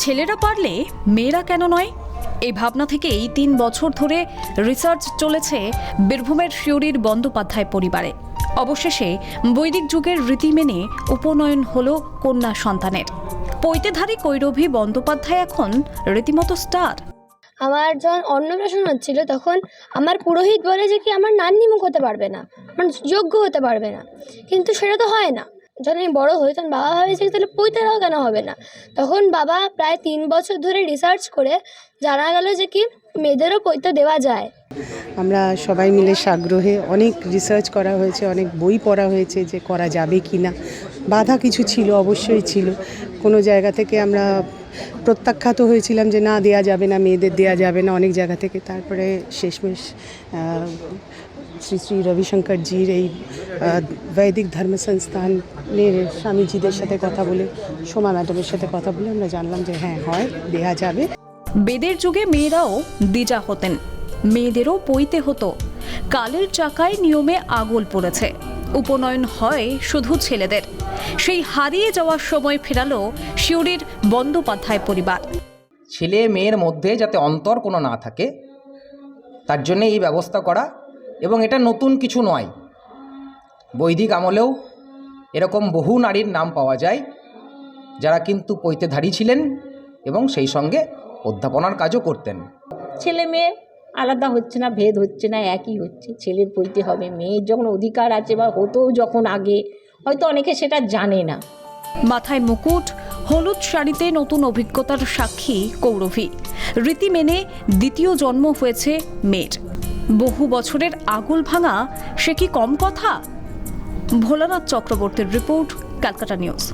ছেলেরা পারলে মেয়েরা কেন নয়? এই ভাবনা থেকেই তিন বছর ধরে রিসার্চ চলেছে বীরভূমের শিউরির বন্দ্যোপাধ্যায় পরিবারে। অবশেষে বৈদিক যুগের রীতি মেনে উপনয়ন হল কন্যা সন্তানের। পৈতেধারী কৈরভী বন্দ্যোপাধ্যায় এখন রীতিমতো স্টার। আমার যখন অন্নপ্রাশন হচ্ছিল তখন আমার পুরোহিত বলে যে কি আমার নান্নি মুখ হতে পারবে না মানে যোগ্য হতে পারবে না। কিন্তু সেটা তো হয় না। যখন আমি বড় হই, তখন বাবা ভাবে যে তাহলে পৈতেরাও কেন হবে না? তখন বাবা প্রায় তিন বছর ধরে রিসার্চ করে জানা গেল যে কি মেয়েদেরও পৈতে দেওয়া যায়। আমরা সবাই মিলে সাগ্রহে অনেক রিসার্চ করা হয়েছে, অনেক বই পড়া হয়েছে যে করা যাবে কি না। বাধা কিছু ছিল, অবশ্যই ছিল। কোনো জায়গা থেকে আমরা প্রত্যাখ্যাত হয়েছিলাম যে না, দেয়া যাবে না, মেয়েদের দেয়া যাবে না, অনেক জায়গা থেকে। তারপরে শেষমেশ শ্রী শ্রী রবিশঙ্করজির এই বৈদিক ধর্ম সংস্থানের স্বামীজিদের সাথে কথা বলে, সোমা ম্যাডামের সাথে কথা বলে আমরা জানলাম যে হ্যাঁ হয়, দেয়া যাবে। বেদের যুগে মেয়েরাও দ্বিজা হতেন, মেয়েদেরও পইতে হতো। কালের চাকায় নিয়মে আগল পড়েছে। উপনয়ন হয় শুধু ছেলেদের। সেই হারিয়ে যাওয়ার সময় ফেরালো শিউরির বন্দ্যোপাধ্যায় পরিবার। ছেলে মেয়ের মধ্যে যাতে অন্তর কোনো না থাকে তার জন্য এই ব্যবস্থা করা এবং এটা নতুন কিছু নয়। বৈদিক আমলেও এরকম বহু নারীর নাম পাওয়া যায় যারা কিন্তু পৈতেধারী ছিলেন এবং সেই সঙ্গে অধ্যাপনার কাজও করতেন। ছেলে মেয়ে আলাদা হচ্ছে না, ভেদ হচ্ছে না, একই হচ্ছে। ছেলের পইতে হবে, মেয়ের যখন অধিকার আছে বা হতো যখন আগে, হয়তো অনেকে সেটা জানে না। মাথায় মুকুট, হলুদ শাড়িতে নতুন অভিজ্ঞতার সাক্ষী কৌরভী। রীতি মেনে দ্বিতীয় জন্ম হয়েছে মেয়ের। বহু বছরের আগুল ভাঙা, সে কি কম কথা? ভোলানাথ চক্রবর্তীর রিপোর্ট, ক্যালকাটা নিউজ।